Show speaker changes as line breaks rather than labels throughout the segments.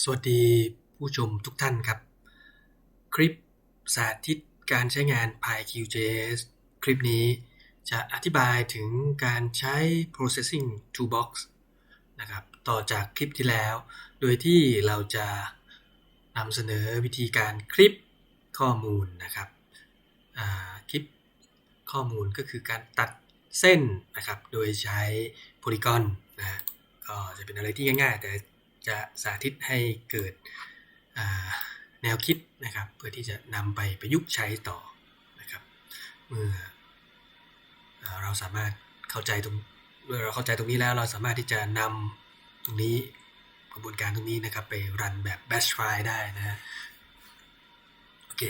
สวัสดีผู้ชมทุกท่านครับ คลิปสาธิตการใช้งาน PyQJS คลิปนี้จะอธิบายถึงการใช้ processing toolbox นะครับต่อจากคลิปที่แล้ว โดยที่เราจะนำเสนอวิธีการคลิปข้อมูลนะครับคลิปข้อมูลก็คือการตัดเส้นนะครับ โดยใช้ polygon นะฮะก็จะเป็นอะไรที่ง่ายๆ แต่ จะสาธิตให้เกิดแนวคิดนะครับ เพื่อที่จะนำไปประยุกต์ใช้ต่อนะครับ เมื่อเราสามารถเข้าใจตรงเมื่อเราเข้าใจตรงนี้แล้วเราสามารถที่จะนำตรงนี้กระบวนการตรงนี้นะครับ ไปรันแบบ batch try ได้นะฮะโอเค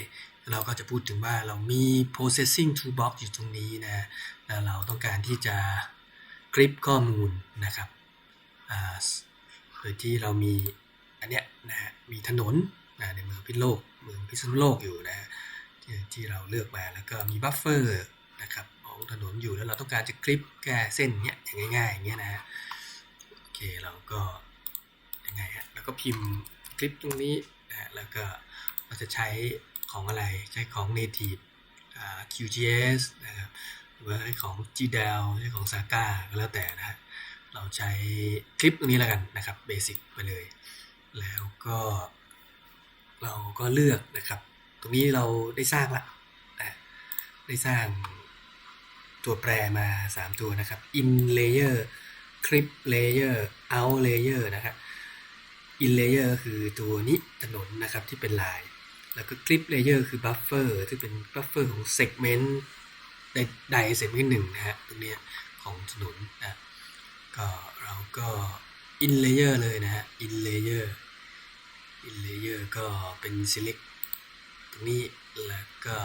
เราก็จะพูดถึงว่าเรามี processing toolbox อยู่ตรงนี้นะฮะแล้วเราต้องการที่จะกริปข้อมูลนะครับ โดยที่เรามีอันเนี้ยนะฮะมีถนนในเมืองพิษโลกเมืองพิษณุโลกอยู่นะฮะที่ที่เราเลือกมาแล้วก็มีบัฟเฟอร์นะครับของถนนอยู่แล้วเราต้องการจะคลิปแก้เส้นเนี้ยอย่างง่ายๆอย่างเงี้ยนะฮะโอเคเราก็ยังไงฮะแล้วก็พิมพ์คลิปตรงนี้นะฮะแล้วก็เราจะใช้ของอะไรใช้ของ native อ่า QGIS นะครับหรือว่าใช้ของ GDAL ใช้ของ Saga ก็แล้วแต่นะฮะ ใช้คลิปตรงนี้แล้วกันนะครับเบสิกไปเลย แล้วก็ เราก็เลือกนะครับ ตรงนี้เราได้สร้างละได้สร้างตัวแปรมา 3 ตัวนะครับ in layer clip layer out layer นะครับ in layer คือตัวนี้ถนนนะครับที่เป็นลาย แล้วก็ clip layer คือ buffer ที่เป็น buffer ของ segment ใดใด segment หนึ่งนะฮะตรงนี้ของถนนนะ ก็เราก็ in layer เลยนะฮะ in layer in layer ก็เป็น select ตรงนี้แล้วก็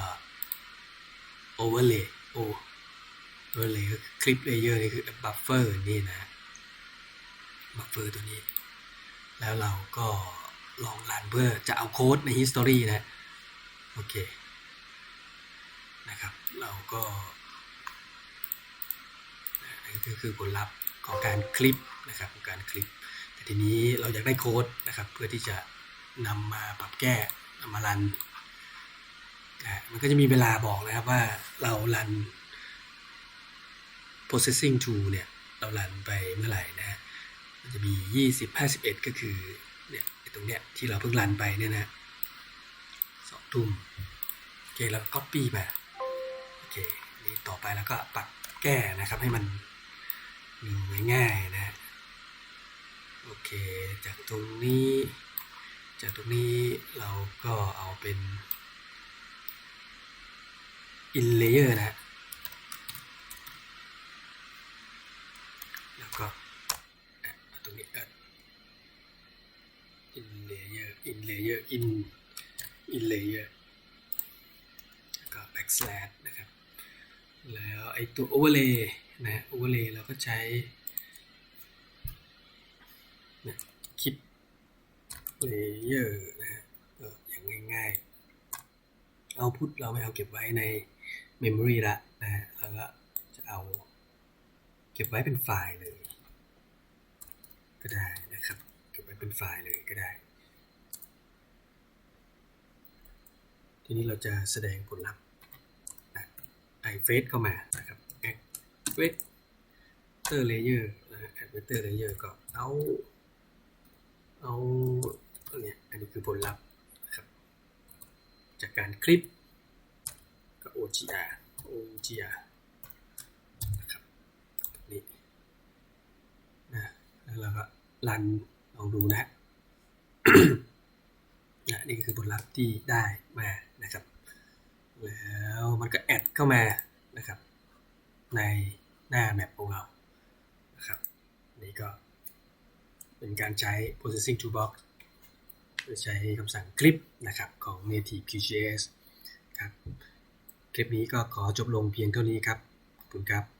overlay โอ overlay ก็คือ clip layer นี่คือ buffer นี่นะ buffer ตัวนี้ แล้วเราก็ลองรันเพื่อจะเอาโค้ดใน history นะ โอเค นะครับ เราก็อันนี้คือผลลัพธ์ ของการคลิปนะครับของการคลิป แต่ทีนี้เราอยากได้โค้ดนะครับเพื่อที่จะนำมาปรับแก้นำมารันมันก็จะมีเวลาบอกนะครับว่าเรารัน processing tool เนี่ยเรารันไปเมื่อไหร่นะฮะมันจะมี 20 51 ก็คือเนี่ยตรงเนี้ยที่เราเพิ่งรันไปเนี่ยนะสองทุ่มโอเคแล้ว copy มาโอเคนี่ต่อไปแล้วก็ปรับแก้นะครับให้มัน ง่ายๆนะโอเค จากตรงนี้ จากตรงนี้เราก็เอาเป็น in layer นะแล้วก็ตรงนี้เออ in layer in layer in in layer แล้วก็ backslash นะครับ แล้วไอตัว overlay นะ overlay เราก็ใช้นะคลิป layer นะฮะอย่างง่ายๆ เอาพุทเราไม่เอาเก็บไว้ใน memory ละนะฮะแล้วก็จะเอาเก็บไว้เป็นไฟล์เลย ก็ได้นะครับ เก็บไว้เป็นไฟล์เลยก็ได้ ทีนี้เราจะแสดงผลลัพธ์ไอเฟสเข้ามานะครับ add vector layer นะฮะ add vector layer ก็เอาเอาเนี่ยอันนี้คือผลลัพธ์นะครับจากการคลิปก็ OGR OGR นะครับนี่นะแล้วเราก็รันลองดูนะนะนี่คือผลลัพธ์ที่ได้มานะครับ แล้วมันก็แอดเข้ามานะครับใน หน้าแมปของเรานะครับนี่ก็เป็นการใช้ processing toolbox โดยใช้คำสั่งคลิปนะครับของ native QGIS ครับ คลิปนี้ก็ขอจบลงเพียงเท่านี้ครับ ขอบคุณครับ